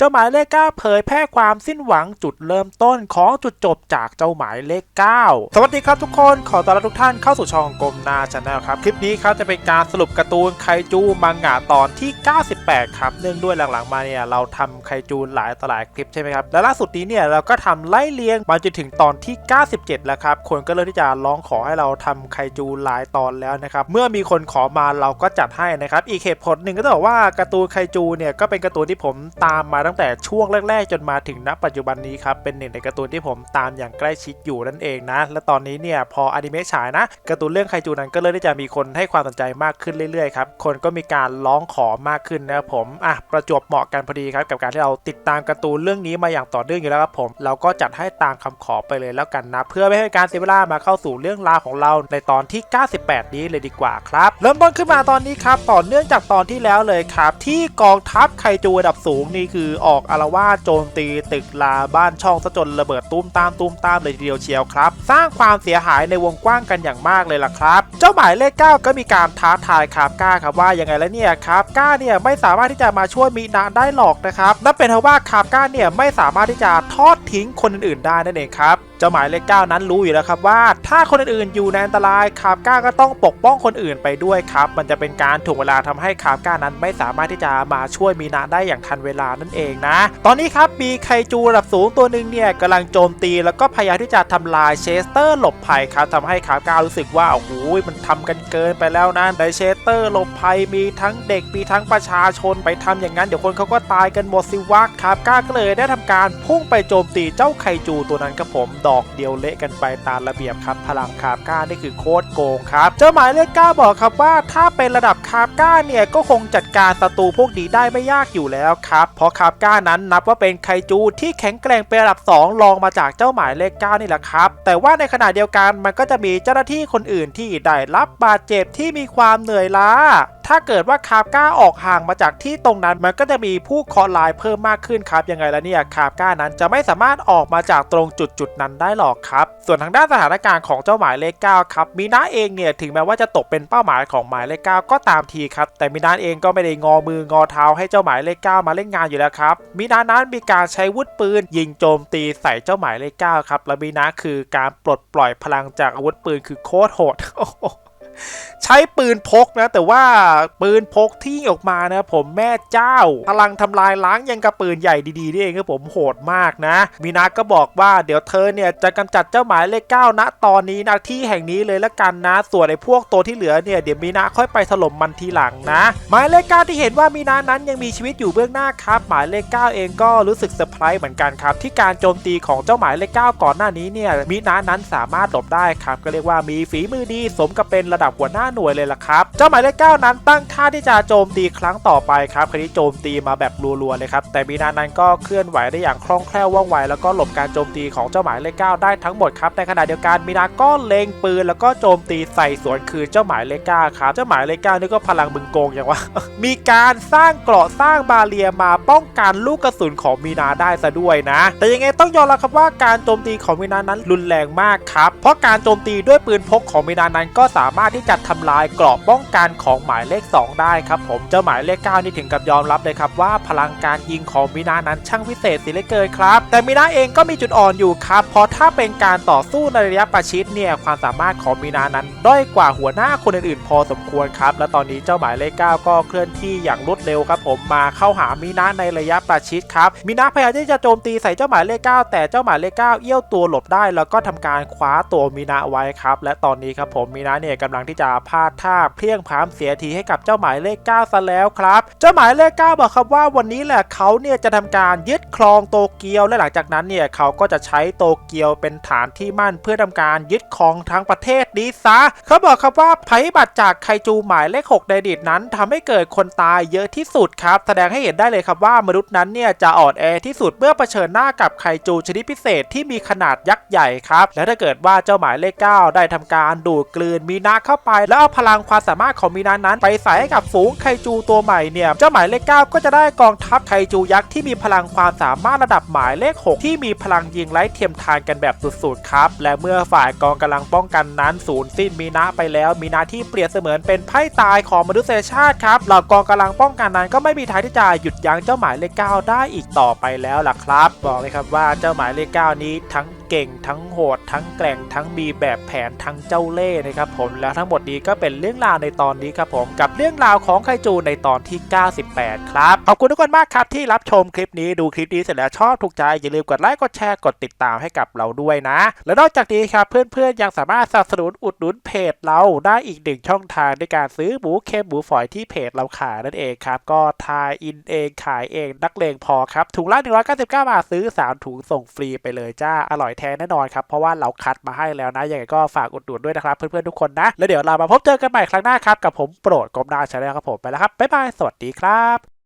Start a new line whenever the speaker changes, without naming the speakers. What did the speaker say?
เจ้าหมายเลขเก้าเผยแพร่ความสิ้นหวังจุดเริ่มต้นของจุดจบจากเจ้าหมายเลขเก้าสวัสดีครับทุกคนขอต้อนรับทุกท่านเข้าสู่ช่องกลมนาชาแนลครับ คลิปนี้ครับจะเป็นการสรุปการ์ตูนไคจูมังงะตอนที่ 98 ครับ เนื่องด้วยหลังๆมาเนี่ยเราทำไคจูหลายต่อหลายคลิปใช่ไหมครับ และล่าสุดนี้เนี่ยเราก็ทำไล่เลียงมาจนถึงตอนที่ 97 แล้วครับ คนก็เริ่มที่จะร้องขอให้เราทำไคจูหลายตอนแล้วนะครับ เมื่อมีคนขอมาเราก็จัดให้นะครับ อีกเหตุผลหนึ่งก็ต้องบอกว่าการ์ตูนไคจูเนี่ยก็เป็นการ์ตูนที่ผมตามมาตั้งแต่ช่วงแรกๆ จนมาถึงณปัจจุบันนี้ครับ เป็นหนึ่งในการ์ตูนที่ผมตามอย่างใกล้ชิดอยู่นั่นเองนะ และตอนนี้เนี่ยพออนิเมะฉายนะการ์ตูนเรื่องไคจูนั้นก็เริ่มที่จะมีคนให้ความสนใจมากขึ้นเรื่อยๆครับ คนก็มีการร้องขอมากขึ้นนะครับผมอะประจวบเหมาะกันพอดีครับกับการที่เราติดตามการ์ตูนเรื่องนี้มาอย่างต่อเนื่องอยู่แล้วครับผมเราก็จัดให้ตามคำขอไปเลยแล้วกันนะ เพื่อไม่ให้การเสียเวลามาเข้าสู่เรื่องราวของเราในตอนที่ 98 นี้เลยดีกว่าครับเริ่มต้นขึ้นมาตอนนี้ครับต่อเนื่องจากตอนที่แล้วเลยครับที่กองทัพไคจูระดับสูงนี่คือออกอารวาสโจมตีตึกลาบ้านช่องซะจนระเบิดตุ้มตามตุ้มตามเลยทีเดียวเชียวครับ สร้างความเสียหายในวงกว้างกันอย่างมากเลยล่ะครับ เจ้าหมายเลขเก้าก็มีการท้าทายคาบก้าครับว่ายังไงแล้วเนี่ยคาบก้าเนี่ยไม่สามารถที่จะมาช่วยมีนาได้หรอกนะครับนั่นเป็นเพราะว่าคาบก้าเนี่ยไม่สามารถที่จะทอดทิ้งคนอื่นๆได้นั่นเองครับ เจ้าหมายเลขเก้านั้นรู้อยู่แล้วครับว่า ถ้าคนอื่นๆอยู่ในอันตรายคาบก้าก็ต้องปกป้องคนอื่นไปด้วยครับ มันจะเป็นการถ่วงเวลาทำให้คาบก้านั้นไม่สามารถที่จะมาช่วยมีนาได้อย่างทันเวลานั่นเองนะ ตอนนี้ครับมีไคจูระดับสูงตัวหนึ่งเนี่ยกำลังโจมตีแล้วก็พยายามที่จะทำลายเชสเตอร์หลบภัยครับทำให้คาบก้ารู้สึกว่าโอ้โหมันทำกันเกินไปแล้วนะในเชสเตอร์หลบภัยมีทั้งเด็กมีทั้งประชาชนไปทำอย่างนั้นเดี๋ยวคนเขาก็ตายกันหมดสิวะคาบก้าก็เลยได้ทำการพุ่งไปโจมตีเจ้าไคจูตัวนั้นครับผมดอกเดียวเละกันไปตามระเบียบครับ พลังคาบก้านี่คือโคตรโกงครับ เจ้าหมายเลขเก้าบอกครับว่า ถ้าเป็นระดับคาบก้าเนี่ยก็คงจัดการศัตรูพวกนี้ได้ไม่ยากอยู่แล้วครับ เพราะคาบก้านั้นนับว่าเป็นไคจูที่แข็งแกร่งเป็นระดับ 2 รองมาจากเจ้าหมายเลขเก้านี่แหละครับ แต่ว่าในขณะเดียวกันมันก็จะมีเจ้าหน้าที่คนอื่นที่ได้รับบาดเจ็บที่มีความเหนื่อยล้า ถ้าเกิดว่าคาบก้าออกห่างมาจากที่ตรงนั้นมันก็จะมีผู้เคอลายเพิ่มมากขึ้นครับยังไงแล้วเนี่ยคาบก้านั้นจะไม่สามารถออกมาจากตรงจุดจุดนั้นได้หรอกครับ ส่วนทางด้านสถานการณ์ของเจ้าหมายเลข9ครับมีนาเองเนี่ยถึงแม้ว่าจะตกเป็นเป้าหมายของหมายเลข9ก็ตามทีครับ แต่มีนาเองก็ไม่ได้งอมืองอเท้าให้เจ้าหมายเลข9มาเล่นงานอยู่แล้วครับมีนานั้นมีการใช้วุธปืน ยิงโจมตีใส่เจ้าหมายเลข9ครับและมีนาคือการปลดปล่อยพลังจากอาวุธปืนคือโคตรโหด ช้ปืนพกนะ แต่ว่าปืนพกที่ออกมานะผมแม่เจ้า พลังทำลายล้างยังกับปืนใหญ่ดีๆนี่เองครับผมโหดมากนะมีนาก็บอกว่าเดี๋ยวเธอเนี่ยจะกำจัดเจ้าหมายเลขเก้าณตอนนี้นะที่แห่งนี้เลยละกันนะ ส่วนไอ้พวกตัวที่เหลือเนี่ยเดี๋ยวมีนาค่อยไปถล่มมันทีหลังนะ หมายเลขเก้าที่เห็นว่ามีนานั้นยังมีชีวิตอยู่เบื้องหน้าครับหมายเลขเก้าเองก็รู้สึกเซอร์ไพรส์เหมือนกันครับที่การโจมตีของเจ้าหมายเลขเก้าก่อนหน้านี้เนี่ยมีนานั้นสามารถหลบได้ครับก็เรียกว่ามีฝีมือดีสมกับเป็นระดับหัวหน้าหน่วยเลยล่ะครับ เจ้าหมายเลขเก้านั้นตั้งท่าที่จะโจมตีครั้งต่อไปครับคราวนี้โจมตีมาแบบรัวๆเลยครับ แต่มีนานั้นก็เคลื่อนไหวได้อย่างคล่องแคล่วว่องไว แล้วก็หลบการโจมตีของเจ้าหมายเลขเก้าได้ทั้งหมดครับ ในขณะเดียวกันมีนาก็เล็งปืนแล้วก็โจมตีใส่สวนคืนเจ้าหมายเลขเก้าครับ เจ้าหมายเลขเก้านี่ก็พลังบึงโกงอย่างว่ามีการสร้างเกราะสร้างบาเรียมาป้องกันลูกกระสุนของมีนาได้ซะด้วยนะ แต่ยังไงต้องยอมรับครับว่าการโจมตีของมีนานั้นรุนแรงมากครับ เพราะการโจมตีด้วยปืนพกของมีนานั้นก็สามารถที่จะทำลายเกราะป้องกันของหมายเลข 2 ได้ครับผมเจ้าหมายเลข 9 นี่ถึงกับยอมรับเลยครับว่าพลังการยิงของมีนานั้นช่างพิเศษสิเหลือเกินครับ แต่มีนาเองก็มีจุดอ่อนอยู่ครับเพราะถ้าเป็นการต่อสู้ในระยะประชิดเนี่ยความสามารถของมีนานั้นด้อยกว่าหัวหน้าคนอื่นๆพอสมควรครับ และตอนนี้เจ้าหมายเลข 9 ก็เคลื่อนที่อย่างรวดเร็วครับผมมาเข้าหามีนาในระยะประชิดครับมีนาพยายามที่จะโจมตีใส่เจ้าหมายเลข 9 แต่เจ้าหมายเลข 9 เอี้ยวตัวหลบได้ แล้วก็ทำการคว้าตัวมีนาไว้ครับ และตอนนี้ครับผมมีนาเนี่ยกำลังที่จะพลาดท่าเพลียงพล้ำเสียทีให้กับเจ้าหมายเลข 9 ซะแล้วครับ เจ้าหมายเลข 9 บอกครับว่าวันนี้แหละเขาเนี่ยจะทำการยึดครองโตเกียวและหลังจากนั้นเนี่ยเขาก็จะใช้โตเกียวเป็นฐานที่มั่นเพื่อทำการยึดครองทั้งประเทศนี้ซะ เขาบอกครับว่าภัยบัติจากไคจูหมายเลข 6 ในอดีตนั้นทำให้เกิดคนตายเยอะที่สุดครับ แสดงให้เห็นได้เลยครับว่ามนุษย์นั้นเนี่ยจะอ่อนแอที่สุดเมื่อเผชิญหน้ากับไคจูชนิดพิเศษที่มีขนาดยักษ์ใหญ่ครับ และถ้าเกิดว่าเจ้าหมายเลข 9 ได้ทำการดูดกลืนมีนาเข้าไปแล้วเอาพลังความสามารถของมีนานั้น ไปใส่ให้กับฝูงไคจูตัวใหม่เนี่ย เจ้าหมายเลข9ก็จะได้กองทัพไคจูยักษ์ที่มีพลังความสามารถระดับหมายเลข 6 ที่มีพลังยิงไร้เทียมทานกันแบบสุดๆครับ และเมื่อฝ่ายกองกำลังป้องกันนั้นสูญสิ้นมีนาไปแล้ว มีนาที่เปรียบเสมือนเป็นไพ่ตายของมนุษยชาติครับเหล่ากองกำลังป้องกันนั้นก็ไม่มีทางที่จะหยุดยั้งเจ้าหมายเลข9ได้อีกต่อไปแล้วล่ะครับ บอกเลยครับว่าเจ้าหมายเลข9นี้ทั้งเก่งทั้งโหด ทั้งแกร่งทั้งมีแบบแผนทั้งเจ้าเล่ห์นะครับผมแล้วทั้งหมดนี้ก็เป็นเรื่องราวในตอนนี้ครับผมกับเรื่องราวของไคจูในตอนที่ 98 ครับ ขอบคุณทุกคนมากครับที่รับชมคลิปนี้ดูคลิปนี้เสร็จแล้วชอบถูกใจ อย่าลืมกดไลค์กดแชร์กดติดตามให้กับเราด้วยนะ และนอกจากนี้ครับ เพื่อนๆ ยังสามารถสนับสนุนอุดหนุนเพจเราได้อีกหนึ่งช่องทางด้วยการซื้อหมูเค็มหมูฝอยที่เพจเราขายนั่นเองครับก็ทายอินเองขายเองนักเลงพอครับถุงละ199บาทซื้อ 3 ถุงส่งฟรีไปเลยจ้าอร่อยแท้แน่นอนครับเพราะว่าเราคัดมาให้แล้วนะยังไงก็ฝากอุดหนุนด้วยนะครับเพื่อนๆทุกคนนะแล้วเดี๋ยวเรามาพบเจอกันใหม่ครั้งหน้าครับ กับผมโปรดกรมนาชาแนลครับผมไปแล้วครับ บ๊ายบาย สวัสดีครับ